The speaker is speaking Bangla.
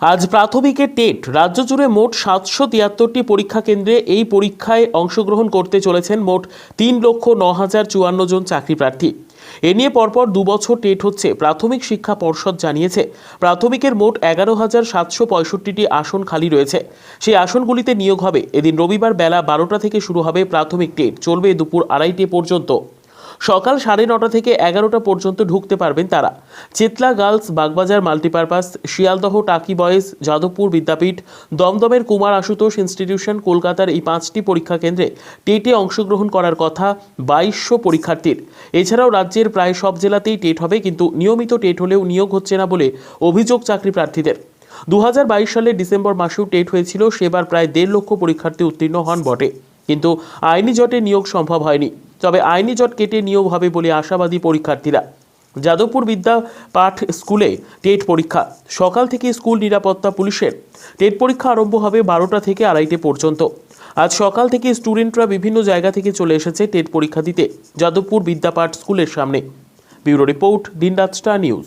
আজ প্রাথমিকের টেট। রাজ্য জুড়ে মোট সাতশো তিয়াত্তরটি পরীক্ষা কেন্দ্রে এই পরীক্ষায় অংশগ্রহণ করতে চলেছেন মোট তিন লক্ষ ন হাজার চুয়ান্ন জন চাকরি প্রার্থী। এ নিয়ে পরপর দুবছর টেট হচ্ছে, প্রাথমিক শিক্ষা পর্ষদ জানিয়েছে। প্রাথমিকের মোট এগারো হাজার সাতশো পঁয়ষট্টিটি আসন খালি রয়েছে। সেই আসনগুলিতে নিয়োগ হবে। এদিন রবিবার বেলা বারোটা থেকে শুরু হবে প্রাথমিক টেট। চলবে দুপুর আড়াইটে পর্যন্ত। সকাল সাড়ে নটা থেকে এগারোটা পর্যন্ত ঢুকতে পারবেন তারা। Chetla girls, Bagbazar multipurpose, Sealdah, Taki boys, Jadavpur Vidyapith, দমদমের Kumar Ashutosh institution, কলকাতার এই পাঁচটি পরীক্ষা কেন্দ্রে টেটে অংশগ্রহণ করার কথা বাইশশো পরীক্ষার্থীর। এছাড়াও রাজ্যের প্রায় সব জেলাতেই টেট হবে, কিন্তু নিয়মিত টেট হলেও নিয়োগ হচ্ছে না বলে অভিযোগ চাকরি প্রার্থীদের। দু হাজার বাইশ সালের ডিসেম্বর মাসেও টেট হয়েছিল, সেবার প্রায় দেড় লক্ষ পরীক্ষার্থী উত্তীর্ণ হন বটে, কিন্তু আইনি জটে নিয়োগ সম্ভব হয়নি। তবে আইনি জট কেটে নিয়োগ হবে বলে আশাবাদী পরীক্ষার্থীরা। যাদবপুর বিদ্যা পাঠ স্কুলে টেট পরীক্ষা। সকাল থেকে স্কুল নিরাপত্তা পুলিশের। টেট পরীক্ষা আরম্ভ হবে বারোটা থেকে আড়াইটে পর্যন্ত। আজ সকাল থেকে স্টুডেন্টরা বিভিন্ন জায়গা থেকে চলে এসেছে টেট পরীক্ষা দিতে, যাদবপুর বিদ্যাপাঠ স্কুলের সামনে। Bureau report Dinraat star news.